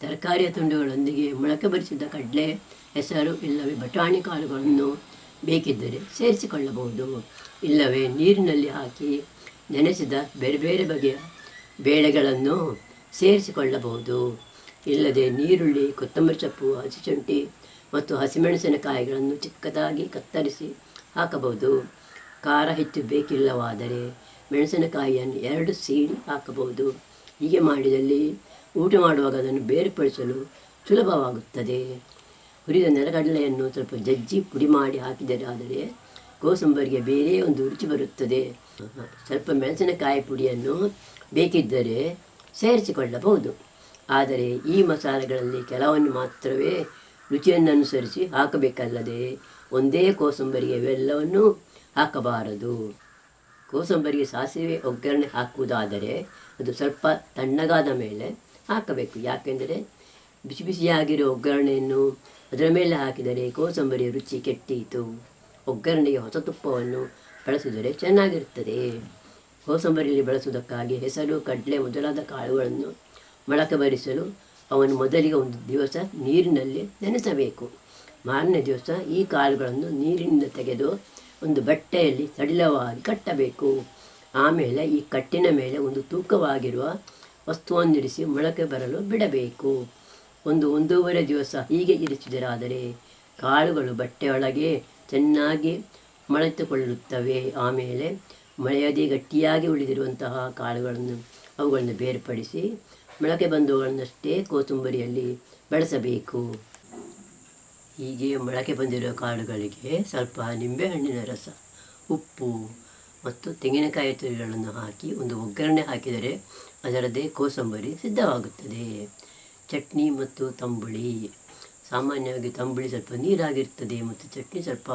ತರಕಾರಿಯ ತುಂಡುಗಳೊಂದಿಗೆ ಮೊಳಕೆ ಬರಿಸಿದ ಕಡಲೆ, ಹೆಸರು ಇಲ್ಲವೇ ಬಟಾಣಿ ಕಾಳುಗಳನ್ನು ಬೇಕಿದ್ದರೆ ಸೇರಿಸಿಕೊಳ್ಳಬಹುದು. ಇಲ್ಲವೇ ನೀರಿನಲ್ಲಿ ಹಾಕಿ ನೆನೆಸಿದ ಬೇರೆ ಬೇರೆ ಬಗೆಯ ಬೇಳೆಗಳನ್ನು ಸೇರಿಸಿಕೊಳ್ಳಬಹುದು. ಇಲ್ಲದೆ ನೀರುಳ್ಳಿ, ಕೊತ್ತಂಬರಿ ಸೊಪ್ಪು ಹಸಿಶುಂಠಿ ಮತ್ತು ಹಸಿಮೆಣಸಿನಕಾಯಿಗಳನ್ನು ಚಿಕ್ಕದಾಗಿ ಕತ್ತರಿಸಿ ಹಾಕಬಹುದು. ಖಾರ ಹೆಚ್ಚು ಬೇಕಿಲ್ಲವಾದರೆ ಮೆಣಸಿನಕಾಯಿಯನ್ನು ಎರಡು ಸೀಳಿ ಹಾಕಬಹುದು. ಹೀಗೆ ಮಾಡಿದಲ್ಲಿ ಊಟ ಮಾಡುವಾಗ ಅದನ್ನು ಬೇರ್ಪಡಿಸಲು ಸುಲಭವಾಗುತ್ತದೆ. ಹುರಿದ ನೆಲಗಡಲೆಯನ್ನು ಸ್ವಲ್ಪ ಜಜ್ಜಿ ಪುಡಿ ಮಾಡಿ ಹಾಕಿದರೆ ಆದರೆ ಕೋಸಂಬರಿಗೆ ಬೇರೆ ಒಂದು ರುಚಿ ಬರುತ್ತದೆ. ಸ್ವಲ್ಪ ಮೆಣಸಿನಕಾಯಿ ಪುಡಿಯನ್ನು ಬೇಕಿದ್ದರೆ ಸೇರಿಸಿಕೊಳ್ಳಬಹುದು. ಆದರೆ ಈ ಮಸಾಲೆಗಳಲ್ಲಿ ಕೆಲವನ್ನು ಮಾತ್ರವೇ ರುಚಿಯನ್ನು ಅನುಸರಿಸಿ ಹಾಕಬೇಕಲ್ಲದೆ ಒಂದೇ ಕೋಸಂಬರಿಗೆ ಇವೆಲ್ಲವನ್ನೂ ಹಾಕಬಾರದು. ಕೋಸಂಬರಿಗೆ ಸಾಸಿವೆ ಒಗ್ಗರಣೆ ಹಾಕುವುದಾದರೆ ಅದು ಸ್ವಲ್ಪ ತಣ್ಣಗಾದ ಮೇಲೆ ಹಾಕಬೇಕು. ಯಾಕೆಂದರೆ ಬಿಸಿ ಬಿಸಿಯಾಗಿರೋ ಒಗ್ಗರಣೆಯನ್ನು ಅದರ ಮೇಲೆ ಹಾಕಿದರೆ ಕೋಸಂಬರಿಯ ರುಚಿ ಕೆಟ್ಟೀತು. ಒಗ್ಗರಣೆಗೆ ಹೊಸ ತುಪ್ಪವನ್ನು ಬಳಸಿದರೆ ಚೆನ್ನಾಗಿರುತ್ತದೆ. ಕೋಸಂಬರಿಯಲ್ಲಿ ಬಳಸುವುದಕ್ಕಾಗಿ ಹೆಸರು, ಕಡಲೆ ಮೊದಲಾದ ಕಾಳುಗಳನ್ನು ಮೊಳಕೆ ಬರಿಸಲು ಅವನು ಮೊದಲಿಗೆ ಒಂದು ದಿವಸ ನೀರಿನಲ್ಲಿ ನೆನೆಸಬೇಕು. ಮಾರನೇ ದಿವಸ ಈ ಕಾಳುಗಳನ್ನು ನೀರಿನಿಂದ ತೆಗೆದು ಒಂದು ಬಟ್ಟೆಯಲ್ಲಿ ಸಡಿಲವಾಗಿ ಕಟ್ಟಬೇಕು. ಆಮೇಲೆ ಈ ಕಟ್ಟಿನ ಮೇಲೆ ಒಂದು ತೂಕವಾಗಿರುವ ವಸ್ತುವನ್ನಿರಿಸಿ ಮೊಳಕೆ ಬರಲು ಬಿಡಬೇಕು. ಒಂದು ಒಂದೂವರೆ ದಿವಸ ಹೀಗೆ ಇರಿಸಿದರಾದರೆ ಕಾಳುಗಳು ಬಟ್ಟೆಯೊಳಗೆ ಚೆನ್ನಾಗಿ ಮೊಳೆತುಕೊಳ್ಳುತ್ತವೆ. ಆಮೇಲೆ ಮಳೆಯದೇ ಗಟ್ಟಿಯಾಗಿ ಉಳಿದಿರುವಂತಹ ಕಾಳುಗಳನ್ನು ಅವುಗಳನ್ನು ಬೇರ್ಪಡಿಸಿ ಮೊಳಕೆ ಬಂದವುಗಳನ್ನಷ್ಟೇ ಕೋತುಂಬರಿಯಲ್ಲಿ ಬಳಸಬೇಕು. ಹೀಗೆ ಮೊಳಕೆ ಬಂದಿರೋ ಕಾಳುಗಳಿಗೆ ಸ್ವಲ್ಪ ನಿಂಬೆಹಣ್ಣಿನ ರಸ, ಉಪ್ಪು ಮತ್ತು ತೆಂಗಿನಕಾಯಿ ತುರಿಗಳನ್ನು ಹಾಕಿ ಒಂದು ಒಗ್ಗರಣೆ ಹಾಕಿದರೆ ಅದರದ್ದೇ ಕೋಸಂಬರಿ ಸಿದ್ಧವಾಗುತ್ತದೆ. ಚಟ್ನಿ ಮತ್ತು ತಂಬುಳಿ. ಸಾಮಾನ್ಯವಾಗಿ ತಂಬುಳಿ ಸ್ವಲ್ಪ ನೀರಾಗಿರ್ತದೆ ಮತ್ತು ಚಟ್ನಿ ಸ್ವಲ್ಪ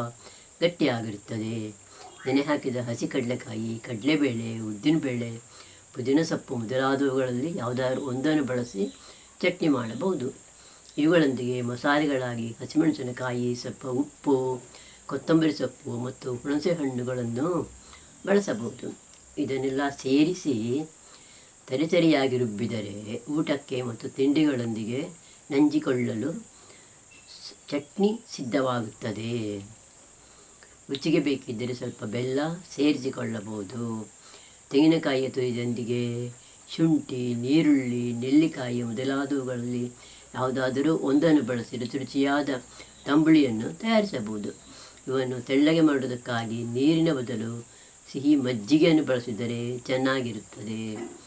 ಗಟ್ಟಿಯಾಗಿರುತ್ತದೆ ನೆನೆ ಹಾಕಿದ ಹಸಿ ಕಡಲೆಕಾಯಿ, ಕಡಲೆಬೇಳೆ ಉದ್ದಿನಬೇಳೆ ಪುದೀನ ಸೊಪ್ಪು ಮೊದಲಾದವುಗಳಲ್ಲಿ ಯಾವುದಾದ್ರೂ ಒಂದನ್ನು ಬಳಸಿ ಚಟ್ನಿ ಮಾಡಬಹುದು. ಇವುಗಳೊಂದಿಗೆ ಮಸಾಲೆಗಳಾಗಿ ಹಸಿಮೆಣಸಿನಕಾಯಿ, ಸ್ವಲ್ಪ ಉಪ್ಪು, ಕೊತ್ತಂಬರಿ ಸೊಪ್ಪು ಮತ್ತು ಹುಣಸೆ ಹಣ್ಣುಗಳನ್ನು ಬಳಸಬಹುದು. ಇದನ್ನೆಲ್ಲ ಸೇರಿಸಿ ತರಿತರಿಯಾಗಿ ರುಬ್ಬಿದರೆ ಊಟಕ್ಕೆ ಮತ್ತು ತಿಂಡಿಗಳೊಂದಿಗೆ ನಂಜಿಕೊಳ್ಳಲು ಚಟ್ನಿ ಸಿದ್ಧವಾಗುತ್ತದೆ. ರುಚಿಗೆ ಬೇಕಿದ್ದರೆ ಸ್ವಲ್ಪ ಬೆಲ್ಲ ಸೇರಿಸಿಕೊಳ್ಳಬಹುದು. ತೆಂಗಿನಕಾಯಿಯ ತುರಿದೊಂದಿಗೆ ಶುಂಠಿ ನೀರುಳ್ಳಿ ನೆಲ್ಲಿಕಾಯಿ ಮೊದಲಾದವುಗಳಲ್ಲಿ ಯಾವುದಾದರೂ ಒಂದನ್ನು ಬಳಸಿ ರುಚಿ ರುಚಿಯಾದ ತಂಬುಳಿಯನ್ನು ತಯಾರಿಸಬಹುದು. ಇವನ್ನು ತೆಳ್ಳಗೆ ಮಾಡುವುದಕ್ಕಾಗಿ ನೀರಿನ ಬದಲು ಸಿಹಿ ಮಜ್ಜಿಗೆಯನ್ನು ಬಳಸಿದರೆ ಚೆನ್ನಾಗಿರುತ್ತದೆ.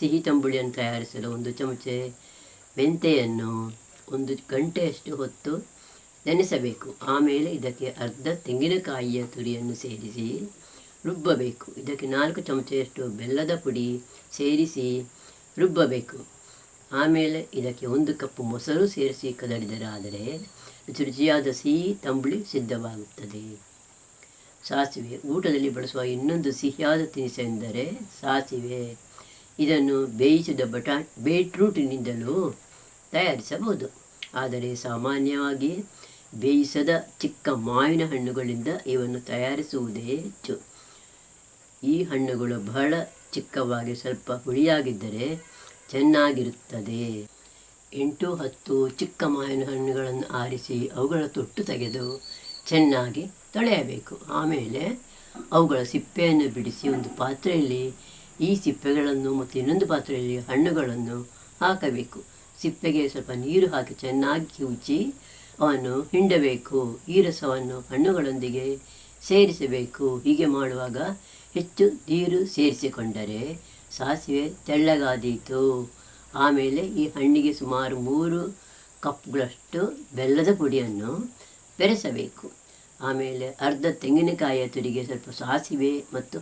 ಸಿಹಿ ತಂಬುಳಿಯನ್ನು ತಯಾರಿಸಲು ಒಂದು ಚಮಚೆ ಮೆಂತೆಯನ್ನು ಒಂದು ಗಂಟೆಯಷ್ಟು ಹೊತ್ತು ನೆನೆಸಬೇಕು. ಆಮೇಲೆ ಇದಕ್ಕೆ ಅರ್ಧ ತೆಂಗಿನಕಾಯಿಯ ತುರಿಯನ್ನು ಸೇರಿಸಿ ರುಬ್ಬಬೇಕು. ಇದಕ್ಕೆ ನಾಲ್ಕು ಚಮಚೆಯಷ್ಟು ಬೆಲ್ಲದ ಪುಡಿ ಸೇರಿಸಿ ರುಬ್ಬಬೇಕು. ಆಮೇಲೆ ಇದಕ್ಕೆ ಒಂದು ಕಪ್ ಮೊಸರು ಸೇರಿಸಿ ಕದಡಿದರಾದರೆ ರುಚಿ ರುಚಿಯಾದ ಸಿಹಿ ತಂಬುಳಿ ಸಿದ್ಧವಾಗುತ್ತದೆ. ಸಾಸಿವೆ. ಊಟದಲ್ಲಿ ಬಳಸುವ ಇನ್ನೊಂದು ಸಿಹಿಯಾದ ತಿನಿಸೆಂದರೆ ಸಾಸಿವೆ. ಇದನ್ನು ಬೇಯಿಸಿದ ಬಟಾ, ಬೀಟ್ರೂಟಿನಿಂದಲೂ ತಯಾರಿಸಬಹುದು. ಆದರೆ ಸಾಮಾನ್ಯವಾಗಿ ಬೇಯಿಸದ ಚಿಕ್ಕ ಮಾವಿನ ಹಣ್ಣುಗಳಿಂದ ಇವನ್ನು ತಯಾರಿಸುವುದೇ ಹೆಚ್ಚು. ಈ ಹಣ್ಣುಗಳು ಬಹಳ ಚಿಕ್ಕವಾಗಿ ಸ್ವಲ್ಪ ಹುಳಿಯಾಗಿದ್ದರೆ ಚೆನ್ನಾಗಿರುತ್ತದೆ. ಎಂಟು ಹತ್ತು ಚಿಕ್ಕ ಮಾವಿನ ಹಣ್ಣುಗಳನ್ನು ಆರಿಸಿ ಅವುಗಳ ತೊಟ್ಟು ತೆಗೆದು ಚೆನ್ನಾಗಿ ತೊಳೆಯಬೇಕು. ಆಮೇಲೆ ಅವುಗಳ ಸಿಪ್ಪೆಯನ್ನು ಬಿಡಿಸಿ ಒಂದು ಪಾತ್ರೆಯಲ್ಲಿ ಈ ಸಿಪ್ಪೆಗಳನ್ನು ಮತ್ತು ಇನ್ನೊಂದು ಪಾತ್ರೆಯಲ್ಲಿ ಹಣ್ಣುಗಳನ್ನು ಹಾಕಬೇಕು. ಸಿಪ್ಪೆಗೆ ಸ್ವಲ್ಪ ನೀರು ಹಾಕಿ ಚೆನ್ನಾಗಿ ಉಜ್ಜಿ ಅವನ್ನು ಹಿಂಡಬೇಕು. ಈ ರಸವನ್ನು ಹಣ್ಣುಗಳೊಂದಿಗೆ ಸೇರಿಸಬೇಕು. ಹೀಗೆ ಮಾಡುವಾಗ ಹೆಚ್ಚು ನೀರು ಸೇರಿಸಿಕೊಂಡರೆ ಸಾಸಿವೆ ತೆಳ್ಳಗಾದೀತು. ಆಮೇಲೆ ಈ ಹಣ್ಣಿಗೆ ಸುಮಾರು ಮೂರು ಕಪ್ಗಳಷ್ಟು ಬೆಲ್ಲದ ಪುಡಿಯನ್ನು ಬೆರೆಸಬೇಕು. ಆಮೇಲೆ ಅರ್ಧ ತೆಂಗಿನಕಾಯಿಯ ತುರಿಗೆ ಸ್ವಲ್ಪ ಸಾಸಿವೆ ಮತ್ತು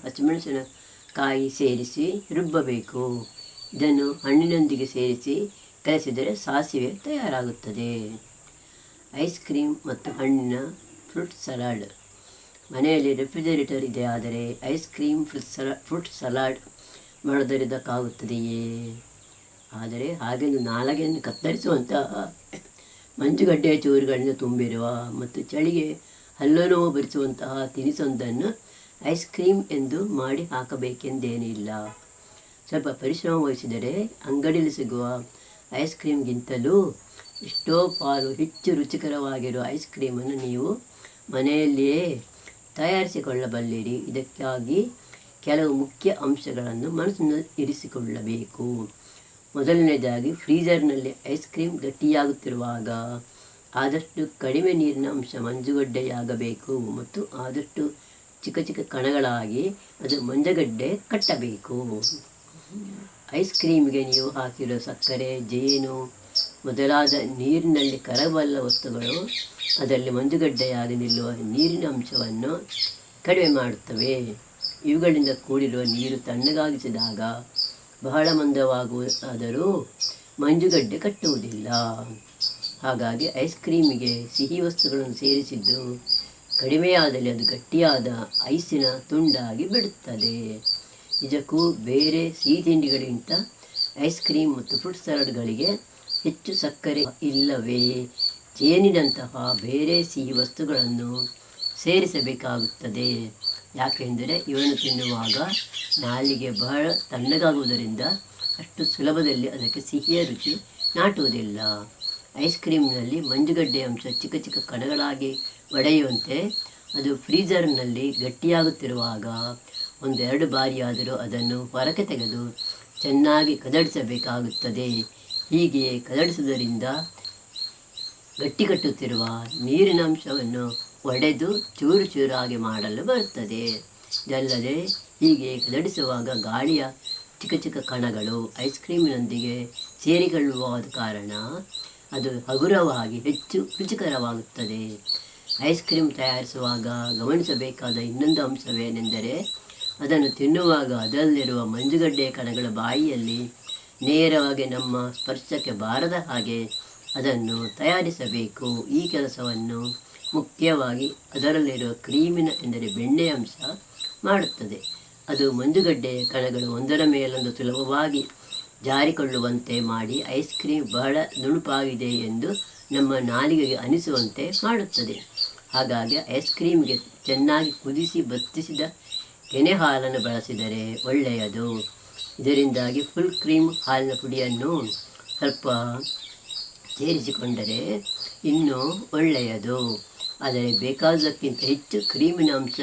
ಹಸಿಮೆಣಸಿನಕಾಯಿ ಸೇರಿಸಿ ರುಬ್ಬಬೇಕು. ಇದನ್ನು ಹಣ್ಣಿನೊಂದಿಗೆ ಸೇರಿಸಿ ಕಲಸಿದರೆ ಸಾಸಿವೆ ತಯಾರಾಗುತ್ತದೆ. ಐಸ್ ಕ್ರೀಮ್ ಮತ್ತು ಹಣ್ಣಿನ ಫ್ರೂಟ್ ಸಲಾಡ್. ಮನೆಯಲ್ಲಿ ರೆಫ್ರಿಜರೇಟರ್ ಇದೆ ಆದರೆ ice cream fruit salad, fruit salad ಮಾಡೋದರಿಂದಕ್ಕಾಗುತ್ತದೆಯೇ ಆದರೆ ಹಾಗೆಂದು ನಾಲಗೆಯನ್ನು ಕತ್ತರಿಸುವಂತಹ ಮಂಜುಗಡ್ಡೆಯ ಚೂರುಗಳಿಂದ ತುಂಬಿರುವ ಮತ್ತು ಚಳಿಗೆ ಹಲ್ಲು ನೋವು ಭರಿಸುವಂತಹ ತಿನಿಸೊಂದನ್ನು ಐಸ್ ಕ್ರೀಮ್ ಎಂದು ಮಾಡಿ ಹಾಕಬೇಕೆಂದೇನಿಲ್ಲ. ಸ್ವಲ್ಪ ಪರಿಶ್ರಮ ವಹಿಸಿದರೆ ಅಂಗಡಿಯಲ್ಲಿ ಸಿಗುವ ಐಸ್ ಕ್ರೀಮ್ಗಿಂತಲೂ ಎಷ್ಟೋ ಪಾಲು ಹೆಚ್ಚು ರುಚಿಕರವಾಗಿರುವ ಐಸ್ ಕ್ರೀಮನ್ನು ನೀವು ಮನೆಯಲ್ಲಿಯೇ ತಯಾರಿಸಿಕೊಳ್ಳಬಲ್ಲಿರಿ. ಇದಕ್ಕಾಗಿ ಕೆಲವು ಮುಖ್ಯ ಅಂಶಗಳನ್ನು ಮನಸ್ಸಿನಲ್ಲಿ ಇರಿಸಿಕೊಳ್ಳಬೇಕು. ಮೊದಲನೇದಾಗಿ ಫ್ರೀಜರ್ನಲ್ಲಿ ಐಸ್ ಕ್ರೀಮ್ ಗಟ್ಟಿಯಾಗುತ್ತಿರುವಾಗ ಆದಷ್ಟು ಕಡಿಮೆ ನೀರಿನ ಅಂಶ ಮಂಜುಗಡ್ಡೆಯಾಗಬೇಕು ಮತ್ತು ಆದಷ್ಟು ಚಿಕ್ಕ ಚಿಕ್ಕ ಕಣಗಳಾಗಿ ಅದು ಮಂಜಗಡ್ಡೆ ಕಟ್ಟಬೇಕು. ಐಸ್ ಕ್ರೀಮ್ಗೆ ನೀವು ಹಾಕಿರೋ ಸಕ್ಕರೆ, ಜೇನು, ಮೊದಲಾದ ನೀರಿನಲ್ಲಿ ಕರಬಲ್ಲ ವಸ್ತುಗಳು ಅದರಲ್ಲಿ ಮಂಜುಗಡ್ಡೆಯಾಗಿ ನಿಲ್ಲುವ ನೀರಿನ ಅಂಶವನ್ನು ಕಡಿಮೆ ಮಾಡುತ್ತವೆ. ಇವುಗಳಿಂದ ಕೂಡಿರುವ ನೀರು ತಣ್ಣಗಾಗಿಸಿದಾಗ ಬಹಳ ಮಂದವಾಗುವುದಾದರೂ ಮಂಜುಗಡ್ಡೆ ಕಟ್ಟುವುದಿಲ್ಲ. ಹಾಗಾಗಿ ಐಸ್ ಕ್ರೀಮಿಗೆ ಸಿಹಿ ವಸ್ತುಗಳನ್ನು ಸೇರಿಸಿದ್ದು ಕಡಿಮೆಯಾದಲ್ಲಿ ಅದು ಗಟ್ಟಿಯಾದ ಐಸಿನ ತುಂಡಾಗಿ ಬಿಡುತ್ತದೆ. ನಿಜಕ್ಕೂ ಬೇರೆ ಸಿಹಿ ತಿಂಡಿಗಳಿಗಿಂತ ಐಸ್ ಕ್ರೀಮ್ ಮತ್ತು ಫ್ರೂಟ್ ಸಲಾಡ್ಗಳಿಗೆ ಹೆಚ್ಚು ಸಕ್ಕರೆ ಇಲ್ಲವೇ? ಜೇನಿನಂತಹ ಬೇರೆ ಸಿಹಿ ವಸ್ತುಗಳನ್ನು ಸೇರಿಸಬೇಕಾಗುತ್ತದೆ. ಯಾಕೆಂದರೆ ಇವನ್ನು ತಿನ್ನುವಾಗ ನಾಲಿಗೆ ಬಹಳ ತಣ್ಣಗಾಗುವುದರಿಂದ ಅಷ್ಟು ಸುಲಭದಲ್ಲಿ ಅದಕ್ಕೆ ಸಿಹಿಯ ರುಚಿ ನಾಟುವುದಿಲ್ಲ. ಐಸ್ ಕ್ರೀಮ್ನಲ್ಲಿ ಮಂಜುಗಡ್ಡೆ ಅಂಶ ಚಿಕ್ಕ ಚಿಕ್ಕ ಕಣಗಳಾಗಿ ಒಡೆಯುವಂತೆ ಅದು ಫ್ರೀಜರ್ನಲ್ಲಿ ಗಟ್ಟಿಯಾಗುತ್ತಿರುವಾಗ ಒಂದೆರಡು ಬಾರಿಯಾದರೂ ಅದನ್ನು ಹೊರಗೆ ತೆಗೆದು ಚೆನ್ನಾಗಿ ಕದಡಿಸಬೇಕಾಗುತ್ತದೆ. ಹೀಗೆ ಕದಡಿಸುವುದರಿಂದ ಗಟ್ಟಿಕಟ್ಟುತ್ತಿರುವ ನೀರಿನ ಅಂಶವನ್ನು ಒಡೆದು ಚೂರು ಚೂರಾಗಿ ಮಾಡಲು ಬರುತ್ತದೆ. ಇದಲ್ಲದೆ ಹೀಗೆ ಕದಡಿಸುವಾಗ ಗಾಳಿಯ ಚಿಕ್ಕ ಚಿಕ್ಕ ಕಣಗಳು ಐಸ್ ಕ್ರೀಮಿನೊಂದಿಗೆ ಸೇರಿಕೊಳ್ಳುವ ಕಾರಣ ಅದು ಹಗುರವಾಗಿ ಹೆಚ್ಚು ರುಚಿಕರವಾಗುತ್ತದೆ. ಐಸ್ ಕ್ರೀಮ್ ತಯಾರಿಸುವಾಗ ಗಮನಿಸಬೇಕಾದ ಇನ್ನೊಂದು ಅಂಶವೇನೆಂದರೆ, ಅದನ್ನು ತಿನ್ನುವಾಗ ಅದರಲ್ಲಿರುವ ಮಂಜುಗಡ್ಡೆಯ ಕಣಗಳ ಬಾಯಿಯಲ್ಲಿ ನೇರವಾಗಿ ನಮ್ಮ ಸ್ಪರ್ಶಕ್ಕೆ ಬಾರದ ಹಾಗೆ ಅದನ್ನು ತಯಾರಿಸಬೇಕು. ಈ ಕೆಲಸವನ್ನು ಮುಖ್ಯವಾಗಿ ಅದರಲ್ಲಿರುವ ಕ್ರೀಮಿನ ಎಂದರೆ ಬೆಣ್ಣೆ ಅಂಶ ಮಾಡುತ್ತದೆ. ಅದು ಮಂಜುಗಡ್ಡೆ ಕಣಗಳು ಒಂದರ ಮೇಲೊಂದು ಸುಲಭವಾಗಿ ಜಾರಿಕೊಳ್ಳುವಂತೆ ಮಾಡಿ ಐಸ್ ಕ್ರೀಮ್ ಬಹಳ ನುಣುಪಾಗಿದೆ ಎಂದು ನಮ್ಮ ನಾಲಿಗೆಗೆ ಅನಿಸುವಂತೆ ಮಾಡುತ್ತದೆ. ಹಾಗಾಗಿ ಐಸ್ ಕ್ರೀಮ್ಗೆ ಚೆನ್ನಾಗಿ ಕುದಿಸಿ ಬತ್ತಿಸಿದ ಕೆನೆ ಹಾಲನ್ನು ಬಳಸಿದರೆ ಒಳ್ಳೆಯದು. ಇದರಿಂದಾಗಿ ಫುಲ್ ಕ್ರೀಮ್ ಹಾಲಿನ ಪುಡಿಯನ್ನು ಸ್ವಲ್ಪ ಸೇರಿಸಿಕೊಂಡರೆ ಇನ್ನೂ ಒಳ್ಳೆಯದು. ಆದರೆ ಬೇಕಾದಕ್ಕಿಂತ ಹೆಚ್ಚು ಕ್ರೀಮಿನ ಅಂಶ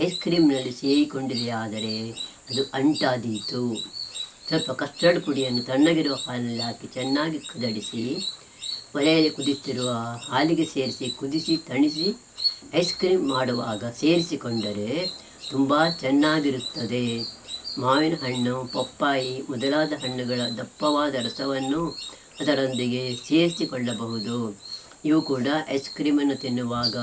ಐಸ್ ಕ್ರೀಮ್ನಲ್ಲಿ ಸೇರಿಕೊಂಡಿದೆ. ಆದರೆ ಅದು ಅಂಟಾದೀತು. ಸ್ವಲ್ಪ ಕಸ್ಟರ್ಡ್ ಪುಡಿಯನ್ನು ತಣ್ಣಗಿರುವ ಹಾಲಿನಲ್ಲಿ ಹಾಕಿ ಚೆನ್ನಾಗಿ ಕುದಡಿಸಿ, ಒಲೆಯಲ್ಲಿ ಕುದಿಯುತ್ತಿರುವ ಹಾಲಿಗೆ ಸೇರಿಸಿ, ಕುದಿಸಿ, ತಣಿಸಿ ಐಸ್ ಕ್ರೀಮ್ ಮಾಡುವಾಗ ಸೇರಿಸಿಕೊಂಡರೆ ತುಂಬ ಚೆನ್ನಾಗಿರುತ್ತದೆ. ಮಾವಿನ ಹಣ್ಣು, ಪಪ್ಪಾಯಿ ಮೊದಲಾದ ಹಣ್ಣುಗಳ ದಪ್ಪವಾದ ರಸವನ್ನು ಅದರೊಂದಿಗೆ ಸೇರಿಸಿಕೊಳ್ಳಬಹುದು. ಇವು ಕೂಡ ಐಸ್ ಕ್ರೀಮನ್ನು ತಿನ್ನುವಾಗ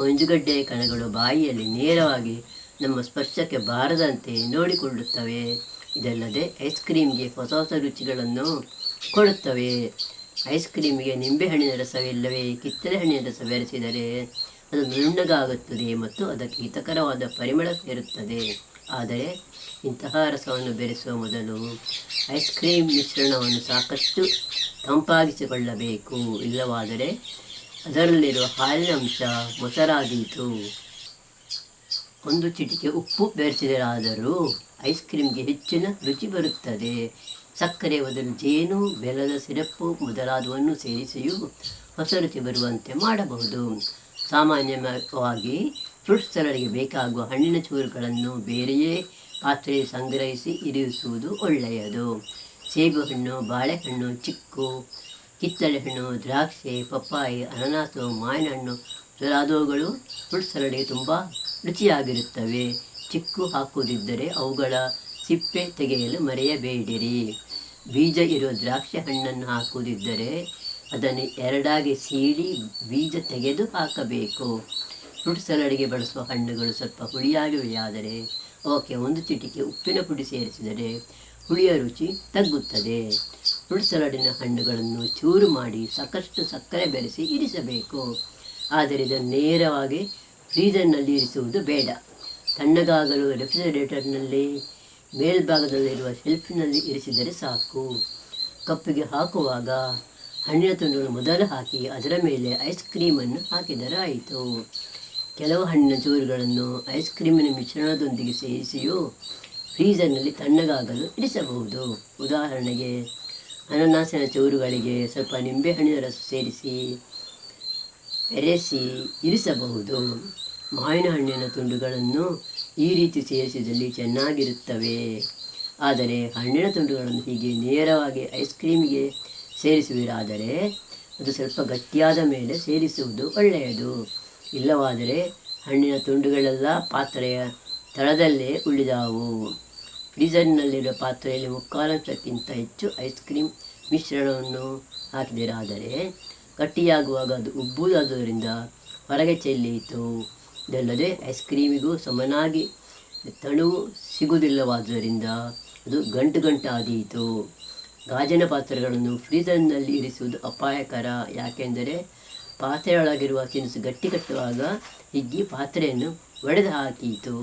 ಮಂಜುಗಡ್ಡೆಯ ಕಣಗಳು ಬಾಯಿಯಲ್ಲಿ ನೇರವಾಗಿ ನಮ್ಮ ಸ್ಪರ್ಶಕ್ಕೆ ಬಾರದಂತೆ ನೋಡಿಕೊಳ್ಳುತ್ತವೆ. ಇದಲ್ಲದೆ ಐಸ್ ಕ್ರೀಮ್ಗೆ ಹೊಸ ಹೊಸ ರುಚಿಗಳನ್ನು ಕೊಡುತ್ತವೆ. ಐಸ್ ಕ್ರೀಮಿಗೆ ನಿಂಬೆಹಣ್ಣಿನ ರಸವಿಲ್ಲವೇ? ಕಿತ್ತಳೆ ಹಣ್ಣಿನ ರಸ ಬೆರೆಸಿದರೆ ಅದು ನುಣ್ಣಗಾಗುತ್ತದೆ ಮತ್ತು ಅದಕ್ಕೆ ಹಿತಕರವಾದ ಪರಿಮಳ ಸೇರುತ್ತದೆ. ಆದರೆ ಇಂತಹ ರಸವನ್ನು ಬೆರೆಸುವ ಮೊದಲು ಐಸ್ ಕ್ರೀಮ್ ಮಿಶ್ರಣವನ್ನು ಸಾಕಷ್ಟು ತಂಪಾಗಿಸಿಕೊಳ್ಳಬೇಕು. ಇಲ್ಲವಾದರೆ ಅದರಲ್ಲಿರುವ ಹಾಲಿನ ಅಂಶ ಮೊಸರಾದೀತು. ಒಂದು ಚಿಟಿಕೆ ಉಪ್ಪು ಬೆರೆಸಿದರಾದರೂ ಐಸ್ ಕ್ರೀಮ್ಗೆ ಹೆಚ್ಚಿನ ರುಚಿ ಬರುತ್ತದೆ. ಸಕ್ಕರೆ ಬದಲು ಜೇನು, ಬೆಲ್ಲದ ಸಿರಪ್ಪು ಮೊದಲಾದವನ್ನು ಸೇರಿಸಿಯೂ ಹೊಸ ರುಚಿ ಬರುವಂತೆ ಮಾಡಬಹುದು. ಸಾಮಾನ್ಯವಾಗಿ ಫ್ರೂಟ್ಸ್ ಸಲಾಡ್ಗೆ ಬೇಕಾಗುವ ಹಣ್ಣಿನ ಚೂರುಗಳನ್ನು ಬೇರೆಯೇ ಪಾತ್ರೆ ಸಂಗ್ರಹಿಸಿ ಇರಿಸುವುದು ಒಳ್ಳೆಯದು. ಸೇಬುಹಣ್ಣು ಬಾಳೆಹಣ್ಣು, ಚಿಕ್ಕು, ಕಿತ್ತಳೆ ಹಣ್ಣು, ದ್ರಾಕ್ಷಿ, ಪಪ್ಪಾಯಿ, ಅನನಾಸು, ಮಾವಿನ ಹಣ್ಣು ಮೊದಲಾದವುಗಳು ಫ್ರೂಟ್ ಸಲಾಡ್ಗೆ ತುಂಬ ರುಚಿಯಾಗಿರುತ್ತವೆ. ಚಿಕ್ಕು ಹಾಕುವುದಿದ್ದರೆ ಅವುಗಳ ಸಿಪ್ಪೆ ತೆಗೆಯಲು ಮರೆಯಬೇಡಿರಿ. ಬೀಜ ಇರುವ ದ್ರಾಕ್ಷಿ ಹಣ್ಣನ್ನು ಹಾಕುವುದಿದ್ದರೆ ಅದನ್ನು ಎರಡಾಗಿ ಸೀಳಿ ಬೀಜ ತೆಗೆದು ಹಾಕಬೇಕು. ಫ್ರೂಟ್ ಸಲಾಡಿಗೆ ಬಳಸುವ ಹಣ್ಣುಗಳು ಸ್ವಲ್ಪ ಹುಳಿಯಾಗಿವೆಯಾದರೆ ಅವಕ್ಕೆ ಒಂದು ಚಿಟಿಕೆ ಉಪ್ಪಿನ ಪುಡಿ ಸೇರಿಸಿದರೆ ಹುಳಿಯ ರುಚಿ ತಗ್ಗುತ್ತದೆ. ಫ್ರೂಟ್ ಸಲಾಡಿನ ಹಣ್ಣುಗಳನ್ನು ಚೂರು ಮಾಡಿ ಸಾಕಷ್ಟು ಸಕ್ಕರೆ ಬೆರೆಸಿ ಇರಿಸಬೇಕು. ಆದರೆ ಇದನ್ನು ನೇರವಾಗಿ ಫ್ರೀಜರ್ನಲ್ಲಿ ಇರಿಸುವುದು ಬೇಡ. ತಣ್ಣಗಾಗಲು ರೆಫ್ರಿಜರೇಟರ್ನಲ್ಲಿ ಮೇಲ್ಭಾಗದಲ್ಲಿರುವ ಶೆಲ್ಫ್ನಲ್ಲಿ ಇರಿಸಿದರೆ ಸಾಕು. ಕಪ್ಪಿಗೆ ಹಾಕುವಾಗ ಹಣ್ಣಿನ ತುಂಡುಗಳು ಮೊದಲು ಹಾಕಿ ಅದರ ಮೇಲೆ ಐಸ್ ಕ್ರೀಮನ್ನು ಹಾಕಿದರೆ ಆಯಿತು. ಕೆಲವು ಹಣ್ಣಿನ ಚೂರುಗಳನ್ನು ಐಸ್ ಕ್ರೀಮಿನ ಮಿಶ್ರಣದೊಂದಿಗೆ ಸೇರಿಸಿಯೂ ಫ್ರೀಜರ್ನಲ್ಲಿ ತಣ್ಣಗಾಗಲು ಇರಿಸಬಹುದು. ಉದಾಹರಣೆಗೆ, ಅನನಾಸಿನ ಚೂರುಗಳಿಗೆ ಸ್ವಲ್ಪ ನಿಂಬೆಹಣ್ಣಿನ ರಸ ಸೇರಿಸಿ ಬೆರೆಸಿ ಇರಿಸಬಹುದು. ಮಾವಿನ ಹಣ್ಣಿನ ತುಂಡುಗಳನ್ನು ಈ ರೀತಿ ಸೇರಿಸಿದಲ್ಲಿ ಚೆನ್ನಾಗಿರುತ್ತವೆ. ಆದರೆ ಹಣ್ಣಿನ ತುಂಡುಗಳನ್ನು ಹೀಗೆ ನೇರವಾಗಿ ಐಸ್ ಕ್ರೀಮಿಗೆ ಸೇರಿಸುವಿರಾದರೆ ಅದು ಸ್ವಲ್ಪ ಗಟ್ಟಿಯಾದ ಮೇಲೆ ಸೇರಿಸುವುದು ಒಳ್ಳೆಯದು. ಇಲ್ಲವಾದರೆ ಹಣ್ಣಿನ ತುಂಡುಗಳೆಲ್ಲ ಪಾತ್ರೆಯ ತಳದಲ್ಲೇ ಉಳಿದಾವು. ಫ್ರೀಜರ್ನಲ್ಲಿರುವ ಪಾತ್ರೆಯಲ್ಲಿ ಮುಕ್ಕಾಲಂಶಕ್ಕಿಂತ ಹೆಚ್ಚು ಐಸ್ ಕ್ರೀಮ್ ಮಿಶ್ರಣವನ್ನು ಹಾಕಿದಿರಾದರೆ ಗಟ್ಟಿಯಾಗುವಾಗ ಅದು ಉಬ್ಬುವುದಾದುದರಿಂದ ಹೊರಗೆ ಚೆಲ್ಲೀತು ಇದಲ್ಲದೆ ಐಸ್ ಕ್ರೀಮಿಗೂ ಸಮನಾಗಿ ತಣುವು ಸಿಗುವುದಿಲ್ಲವಾದ್ದರಿಂದ ಅದು ಗಂಟು ಗಂಟಾದೀತು. ಗಾಜಿನ ಪಾತ್ರೆಗಳನ್ನು ಫ್ರೀಜರ್ನಲ್ಲಿ ಇರಿಸುವುದು ಅಪಾಯಕರ. ಯಾಕೆಂದರೆ ಪಾತ್ರೆಯೊಳಗಿರುವ ತಿನಿಸು ಗಟ್ಟಿ ಕಟ್ಟುವಾಗ ಹಿಗ್ಗಿ ಪಾತ್ರೆಯನ್ನು ಒಡೆದು ಹಾಕೀತು.